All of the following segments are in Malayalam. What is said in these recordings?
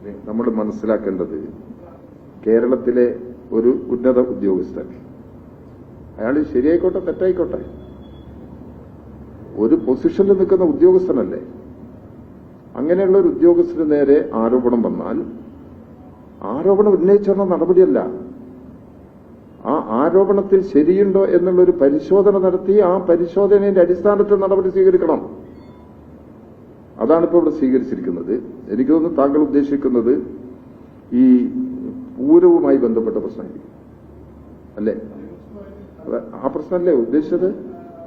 നമ്മൾ മനസ്സിലാക്കേണ്ടത് കേരളത്തിലെ ഒരു ഉന്നത ഉദ്യോഗസ്ഥൻ. അയാൾ ശരിയായിക്കോട്ടെ തെറ്റായിക്കോട്ടെ? ഒരു പൊസിഷനിൽ നിൽക്കുന്ന ഉദ്യോഗസ്ഥനല്ലേ? അങ്ങനെയുള്ള ഒരു ഉദ്യോഗസ്ഥന് നേരെ ആരോപണം വന്നാൽ ആരോപണം ഉന്നയിച്ചുള്ള നടപടിയല്ല. ആ ആരോപണത്തിൽ ശരിയുണ്ടോ എന്നുള്ളൊരു പരിശോധന നടത്തി ആ പരിശോധനയുടെ അടിസ്ഥാനത്തിൽ നടപടി സ്വീകരിക്കണം. അതാണ് ഇപ്പോൾ ഇവിടെ സ്വീകരിച്ചിരിക്കുന്നത്. എനിക്ക് തോന്നുന്നു താങ്കൾ ഉദ്ദേശിക്കുന്നത് ഈ പൂരവുമായി ബന്ധപ്പെട്ട പ്രശ്നമായിരിക്കും. അല്ലേ? ആ പ്രശ്നമല്ലേ ഉദ്ദേശിച്ചത്?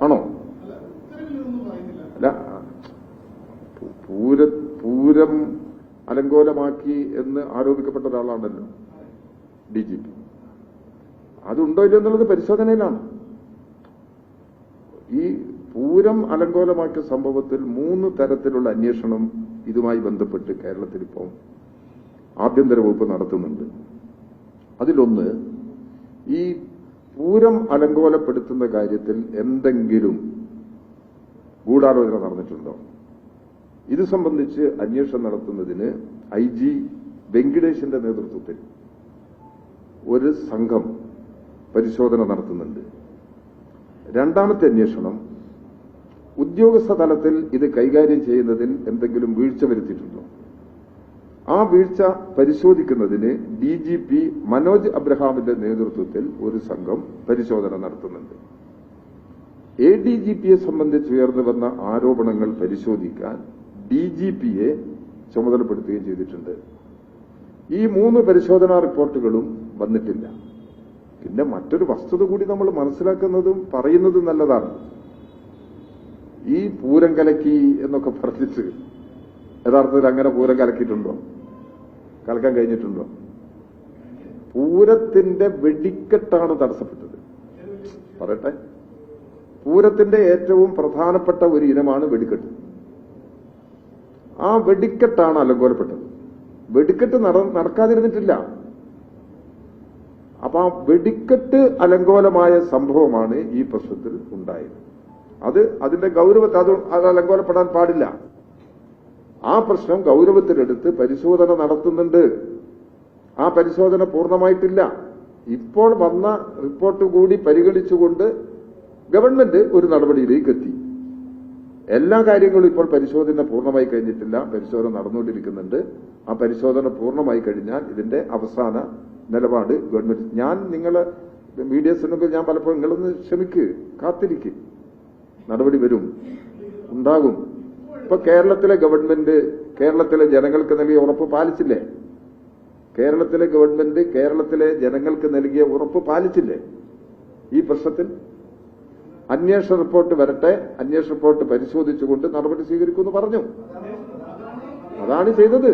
ആണോ? അല്ല പൂര പൂരം അലങ്കോലമാക്കി എന്ന് ആരോപിക്കപ്പെട്ട ഒരാളാണല്ലോ ഡി ജി പി. അതുണ്ടോ ഇല്ലയോ എന്നുള്ളത് പരിശോധനയിലാണ്. ഈ പൂരം അലങ്കോലമാക്കിയ സംഭവത്തിൽ മൂന്ന് തരത്തിലുള്ള അന്വേഷണം ഇതുമായി ബന്ധപ്പെട്ട് കേരളത്തിൽ ഇപ്പോൾ ആഭ്യന്തര വകുപ്പ് നടത്തുന്നുണ്ട്. അതിലൊന്ന് ഈ പൂരം അലങ്കോലപ്പെടുത്തുന്ന കാര്യത്തിൽ എന്തെങ്കിലും ഗൂഢാലോചന നടന്നിട്ടുണ്ടോ? ഇത് സംബന്ധിച്ച് അന്വേഷണം നടത്തുന്നതിന് ഐ ജി വെങ്കിടേഷിന്റെ നേതൃത്വത്തിൽ ഒരു സംഘം പരിശോധന നടത്തുന്നുണ്ട്. രണ്ടാമത്തെ അന്വേഷണം ഉദ്യോഗസ്ഥ തലത്തിൽ ഇത് കൈകാര്യം ചെയ്യുന്നതിൽ എന്തെങ്കിലും വീഴ്ച വരുത്തിയിട്ടുണ്ടോ? ആ വീഴ്ച പരിശോധിക്കുന്നതിന് ഡി ജി പി മനോജ് അബ്രഹാമിന്റെ നേതൃത്വത്തിൽ ഒരു സംഘം പരിശോധന നടത്തുന്നുണ്ട്. എ ഡി ജി പിയെ സംബന്ധിച്ച് ഉയർന്നു വന്ന ആരോപണങ്ങൾ പരിശോധിക്കാൻ ഡി ജി പിയെ ചുമതലപ്പെടുത്തുകയും ചെയ്തിട്ടുണ്ട്. ഈ മൂന്ന് പരിശോധനാ റിപ്പോർട്ടുകളും വന്നിട്ടില്ല. പിന്നെ മറ്റൊരു വസ്തുത കൂടി നമ്മൾ മനസ്സിലാക്കുന്നതും പറയുന്നതും നല്ലതാണ്. ഈ പൂരം കലക്കി എന്നൊക്കെ പറഞ്ഞിട്ട് യഥാർത്ഥത്തിൽ അങ്ങനെ പൂരം കലക്കിയിട്ടുണ്ടോ? കലക്കാൻ കഴിഞ്ഞിട്ടുണ്ടോ? പൂരത്തിന്റെ വെടിക്കെട്ടാണ് തടസ്സപ്പെട്ടത്. പറയട്ടെ. പൂരത്തിന്റെ ഏറ്റവും പ്രധാനപ്പെട്ട ഒരു ഇനമാണ് വെടിക്കെട്ട്. ആ വെടിക്കെട്ടാണ് അലങ്കോലപ്പെട്ടത്. വെടിക്കെട്ട് നടക്കാതിരുന്നിട്ടില്ല. അപ്പൊ ആ വെടിക്കെട്ട് അലങ്കോലമായ സംഭവമാണ് ഈ പ്രശ്നത്തിൽ ഉണ്ടായത്. അത് അതിന്റെ ഗൗരവത്തെ അത് അത് അലങ്കോലപ്പെടാൻ പാടില്ല. ആ പ്രശ്നം ഗൗരവത്തിലെടുത്ത് പരിശോധന നടത്തുന്നുണ്ട്. ആ പരിശോധന പൂർണമായിട്ടില്ല. ഇപ്പോൾ വന്ന റിപ്പോർട്ട് കൂടി പരിഗണിച്ചുകൊണ്ട് ഗവൺമെന്റ് ഒരു നടപടിയിലേക്ക് എത്തി എല്ലാ കാര്യങ്ങളും ഇപ്പോൾ പരിശോധന പൂർണമായി കഴിഞ്ഞിട്ടില്ല. പരിശോധന നടന്നുകൊണ്ടിരിക്കുന്നുണ്ട്. ആ പരിശോധന പൂർണമായി കഴിഞ്ഞാൽ ഇതിന്റെ അവസാന നിലപാട് ഗവൺമെന്റ്. ഞാൻ നിങ്ങളെ മീഡിയസിനൊക്കെ ഞാൻ പലപ്പോഴും നിങ്ങളൊന്ന് ക്ഷമിക്ക് കാത്തിരിക്ക്. നടപടി വരും ഉണ്ടാകും. ഇപ്പൊ കേരളത്തിലെ ഗവൺമെന്റ് കേരളത്തിലെ ജനങ്ങൾക്ക് നൽകിയ ഉറപ്പ് പാലിച്ചില്ലേ? കേരളത്തിലെ ഗവൺമെന്റ് കേരളത്തിലെ ജനങ്ങൾക്ക് നൽകിയ ഉറപ്പ് പാലിച്ചില്ലേ? ഈ പ്രശ്നത്തിൽ അന്വേഷണ റിപ്പോർട്ട് വരട്ടെ അന്വേഷണ റിപ്പോർട്ട് പരിശോധിച്ചുകൊണ്ട് നടപടി സ്വീകരിക്കുമെന്ന് പറഞ്ഞു. അതാണ് ചെയ്തത്.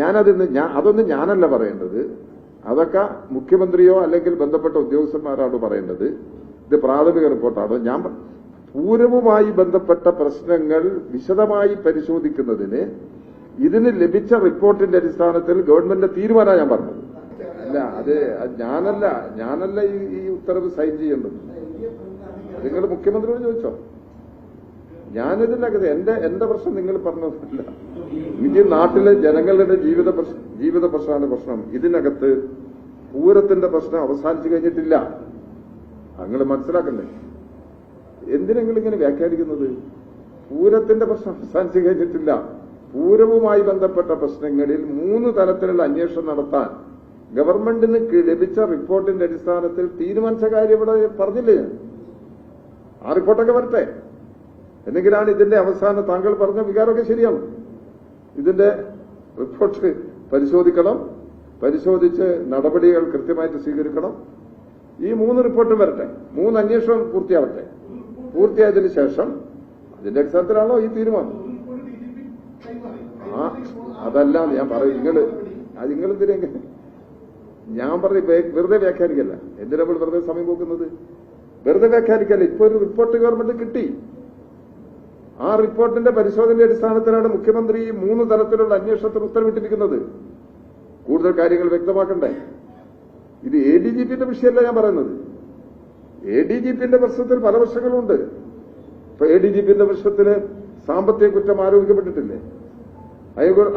ഞാനതിന്ന് ഞാൻ അതൊന്നും ഞാനല്ല പറയേണ്ടത്. അതൊക്കെ മുഖ്യമന്ത്രിയോ അല്ലെങ്കിൽ ബന്ധപ്പെട്ട ഉദ്യോഗസ്ഥന്മാരാണ് പറയേണ്ടത് ഇത് പ്രാഥമിക റിപ്പോർട്ടാണ്. ഞാൻ പൂരവുമായി ബന്ധപ്പെട്ട പ്രശ്നങ്ങൾ വിശദമായി പരിശോധിക്കുന്നതിന് ഇതിന് ലഭിച്ച റിപ്പോർട്ടിന്റെ അടിസ്ഥാനത്തിൽ ഗവൺമെന്റിന്റെ തീരുമാനമാണ് ഞാൻ പറഞ്ഞത്. അല്ല അത് ഞാനല്ല ഞാനല്ല ഈ ഉത്തരവ് സൈൻ ചെയ്യേണ്ടത്. നിങ്ങൾ മുഖ്യമന്ത്രിയോട് ചോദിച്ചോ? ഞാനിതിനകത്ത് എന്റെ എന്റെ പ്രശ്നം നിങ്ങൾ പറഞ്ഞതല്ല. എനിക്ക് നാട്ടിലെ ജനങ്ങളുടെ ജീവിത ജീവിത പ്രശ്നമാണ് പ്രശ്നം. ഇതിനകത്ത് പൂരത്തിന്റെ പ്രശ്നം അവസാനിച്ചു കഴിഞ്ഞിട്ടില്ല. നിങ്ങൾ മനസ്സിലാക്കണ്ടേ? എന്തിനെങ്കിലും ഇങ്ങനെ വ്യാഖ്യാനിക്കുന്നത്? പൂരത്തിന്റെ പ്രശ്നം അവസാനിച്ചു കഴിഞ്ഞിട്ടില്ല. പൂരവുമായി ബന്ധപ്പെട്ട പ്രശ്നങ്ങളിൽ മൂന്ന് തലത്തിലുള്ള അന്വേഷണം നടത്താൻ ഗവൺമെന്റിന് ലഭിച്ച റിപ്പോർട്ടിന്റെ അടിസ്ഥാനത്തിൽ തീരുമാനിച്ച കാര്യം ഇവിടെ പറഞ്ഞില്ലേ ആ റിപ്പോർട്ടൊക്കെ വരട്ടെ. എന്നെങ്കിലാണ് ഇതിന്റെ അവസാനം താങ്കൾ പറഞ്ഞ വികാരമൊക്കെ ശരിയാണ് ഇതിന്റെ റിപ്പോർട്ട് പരിശോധിക്കണം. പരിശോധിച്ച് നടപടികൾ കൃത്യമായിട്ട് സ്വീകരിക്കണം. ഈ മൂന്ന് റിപ്പോർട്ടും വരട്ടെ. മൂന്ന് അന്വേഷണം പൂർത്തിയാവട്ടെ. പൂർത്തിയായതിനു ശേഷം അതിന്റെ അടിസ്ഥാനത്തിലാണോ ഈ തീരുമാനം. ആ അതല്ല ഞാൻ പറയും നിങ്ങൾ അത് നിങ്ങൾ എന്തിനെ ഞാൻ പറഞ്ഞ വെറുതെ വ്യാഖ്യാനിക്കല്ല. എന്തിനാ നമ്മൾ വെറുതെ സമയം പോക്കുന്നത്? വെറുതെ വ്യാഖ്യാനിക്കല്ല. ഇപ്പൊ ഒരു റിപ്പോർട്ട് ഗവൺമെന്റ് കിട്ടി. ആ റിപ്പോർട്ടിന്റെ പരിശോധനയുടെ അടിസ്ഥാനത്തിലാണ് മുഖ്യമന്ത്രി മൂന്ന് തരത്തിലുള്ള അന്വേഷണത്തിന് ഉത്തരവിട്ടിരിക്കുന്നത്. കൂടുതൽ കാര്യങ്ങൾ വ്യക്തമാക്കണ്ടേ? ഇത് എ ഡി ജി പിന്റെ വിഷയമല്ല ഞാൻ പറയുന്നത്. എ ഡി ജി പിന്റെ പ്രശ്നത്തിൽ പല പ്രശ്നങ്ങളുണ്ട് ഇപ്പൊ എ ഡി ജി പിന്റെ പ്രശ്നത്തിന് സാമ്പത്തിക കുറ്റം ആരോപിക്കപ്പെട്ടിട്ടില്ലേ?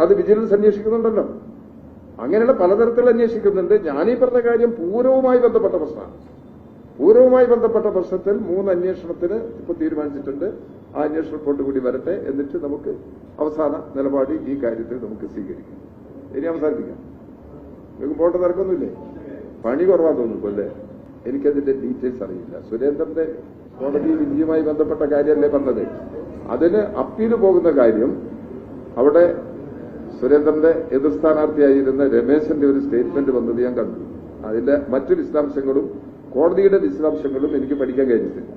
അത് വിജിലൻസ് അന്വേഷിക്കുന്നുണ്ടല്ലോ. അങ്ങനെയുള്ള പലതരത്തിൽ അന്വേഷിക്കുന്നുണ്ട്. ഞാനീ പറഞ്ഞ കാര്യം പൂരവുമായി ബന്ധപ്പെട്ട പ്രശ്നമാണ്. പൂരവുമായി ബന്ധപ്പെട്ട പ്രശ്നത്തിൽ മൂന്ന് അന്വേഷണത്തിന് ഇപ്പൊ തീരുമാനിച്ചിട്ടുണ്ട്. ആ അന്വേഷണ റിപ്പോർട്ട് കൂടി വരട്ടെ എന്നിട്ട് നമുക്ക് അവസാന നിലപാട് ഈ കാര്യത്തിൽ നമുക്ക് സ്വീകരിക്കാം. ഇനി അവസാനിപ്പിക്കാം. നിങ്ങൾക്ക് പോട്ടെ തിരക്കൊന്നുമില്ലേ പണി കുറവാ തോന്നുന്നു അല്ലേ? എനിക്കതിന്റെ ഡീറ്റെയിൽസ് അറിയില്ല. സുരേന്ദ്രന്റെ കോടതി വിധിയുമായി ബന്ധപ്പെട്ട കാര്യമല്ലേ പറഞ്ഞത്? അതിന് അപ്പീൽ പോകുന്ന കാര്യം അവിടെ സുരേന്ദ്രന്റെ എതിർ സ്ഥാനാർത്ഥിയായിരുന്ന രമേശന്റെ ഒരു സ്റ്റേറ്റ്മെന്റ് വന്നത് ഞാൻ കണ്ടു. അതിന്റെ മറ്റു വിശദാംശങ്ങളും കോടതിയുടെ വിശദാംശങ്ങളും എനിക്ക് പഠിക്കാൻ കഴിഞ്ഞിട്ടില്ല.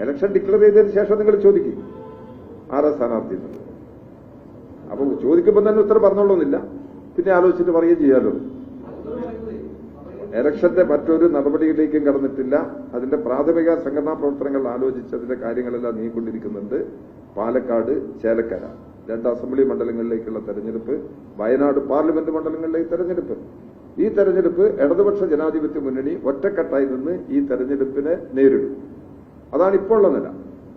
ഇലക്ഷൻ ഡിക്ലെയർ ചെയ്തതിന് ശേഷം നിങ്ങൾ ചോദിക്കും. ആരാ സ്ഥാനാർത്ഥി അപ്പൊ ചോദിക്കുമ്പോൾ തന്നെ ഉത്തരം പറഞ്ഞോളൊന്നില്ല. പിന്നെ ആലോചിച്ചിട്ട് പറയുകയും ചെയ്യാലോ. ഇലക്ഷന്റെ മറ്റൊരു നടപടിയിലേക്കും കടന്നിട്ടില്ല. അതിന്റെ പ്രാഥമിക സംഘടനാ പ്രവർത്തനങ്ങൾ ആലോചിച്ച് അതിന്റെ കാര്യങ്ങളെല്ലാം നീങ്ങിക്കൊണ്ടിരിക്കുന്നുണ്ട്. പാലക്കാട് ചേലക്കര. രണ്ട് അസംബ്ലി മണ്ഡലങ്ങളിലേക്കുള്ള തെരഞ്ഞെടുപ്പ് വയനാട് പാർലമെന്റ് മണ്ഡലങ്ങളിലേക്ക് തെരഞ്ഞെടുപ്പ്. ഈ തെരഞ്ഞെടുപ്പ് ഇടതുപക്ഷ ജനാധിപത്യ മുന്നണി ഒറ്റക്കെട്ടായി നിന്ന് ഈ തെരഞ്ഞെടുപ്പിനെ നേരിടും. അതാണ് ഇപ്പോൾ ഉള്ള നില.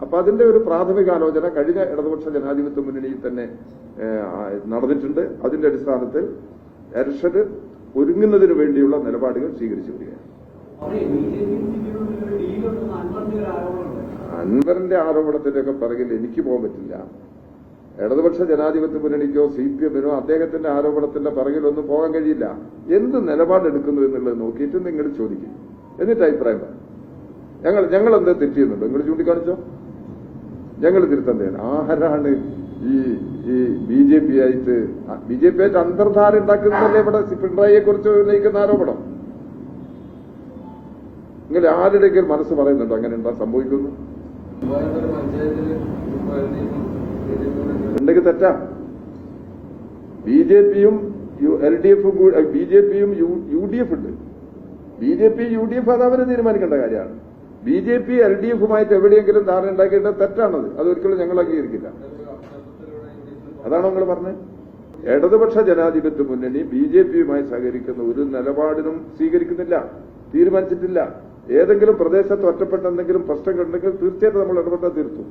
അപ്പൊ അതിന്റെ ഒരു പ്രാഥമിക ആലോചന കഴിഞ്ഞ ഇടതുപക്ഷ ജനാധിപത്യ മുന്നണിയിൽ തന്നെ നടന്നിട്ടുണ്ട്. അതിന്റെ അടിസ്ഥാനത്തിൽ ഇലക്ഷന് ഒരുങ്ങുന്നതിന് വേണ്ടിയുള്ള നിലപാടുകൾ സ്വീകരിച്ചു വരികയാണ്. അൻവറിന്റെ ആരോപണത്തിന്റെയൊക്കെ പിറകിൽ എനിക്ക് പോകാൻ പറ്റില്ല. ഇടതുപക്ഷ ജനാധിപത്യ മുന്നണിക്കോ സി പി എമ്മിനോ അദ്ദേഹത്തിന്റെ ആരോപണത്തിന്റെ പിറകിലൊന്നും പോകാൻ കഴിയില്ല. എന്ത് നിലപാടെടുക്കുന്നു എന്നുള്ളത് നോക്കിയിട്ട് നിങ്ങൾ ചോദിക്കും. എന്നിട്ട് അഭിപ്രായം പറ. ഞങ്ങൾ ഞങ്ങൾ എന്താ തെറ്റിയുന്നുണ്ടോ നിങ്ങൾ ചൂണ്ടിക്കാണിച്ചോ? ഞങ്ങൾ തിരുത്തന്തേന് ആരാണ് ഈ ഈ ബി ജെ പി ആയിട്ട് ബി ജെ പി ആയിട്ട് അന്തർധാര ഉണ്ടാക്കുന്നതല്ലേ ഇവിടെ പിണറായിയെ കുറിച്ച് ഉന്നയിക്കുന്ന ആരോപണം? നിങ്ങൾ ആരുടെയെങ്കിലും മനസ്സ് പറയുന്നുണ്ടോ? അങ്ങനെ എന്താ സംഭവിക്കുന്നു? ഉണ്ടെങ്കിൽ തെറ്റാ. ബി ജെ പിയും എൽ ഡി എഫും ബി ജെ പിയും യു ഡി എഫ് ഉണ്ട്. B J P U D F അത് അവരെ തീരുമാനിക്കേണ്ട കാര്യമാണ്. B J P L D എഫുമായിട്ട് എവിടെയെങ്കിലും ധാരണ ഉണ്ടാക്കേണ്ടത് തെറ്റാണത്. അതൊരിക്കലും ഞങ്ങൾ അംഗീകരിക്കില്ല അതാണോ നിങ്ങൾ പറഞ്ഞത്? ഇടതുപക്ഷ ജനാധിപത്യ മുന്നണി ബി ജെ പിയുമായി സഹകരിക്കുന്ന ഒരു നിലപാടിനും സ്വീകരിക്കുന്നില്ല. തീരുമാനിച്ചിട്ടില്ല. ഏതെങ്കിലും പ്രദേശത്ത് ഒറ്റപ്പെട്ട എന്തെങ്കിലും പ്രശ്നങ്ങളുണ്ടെങ്കിൽ തീർച്ചയായിട്ടും നമ്മൾ ഇടപെട്ടാൽ തീർത്തും.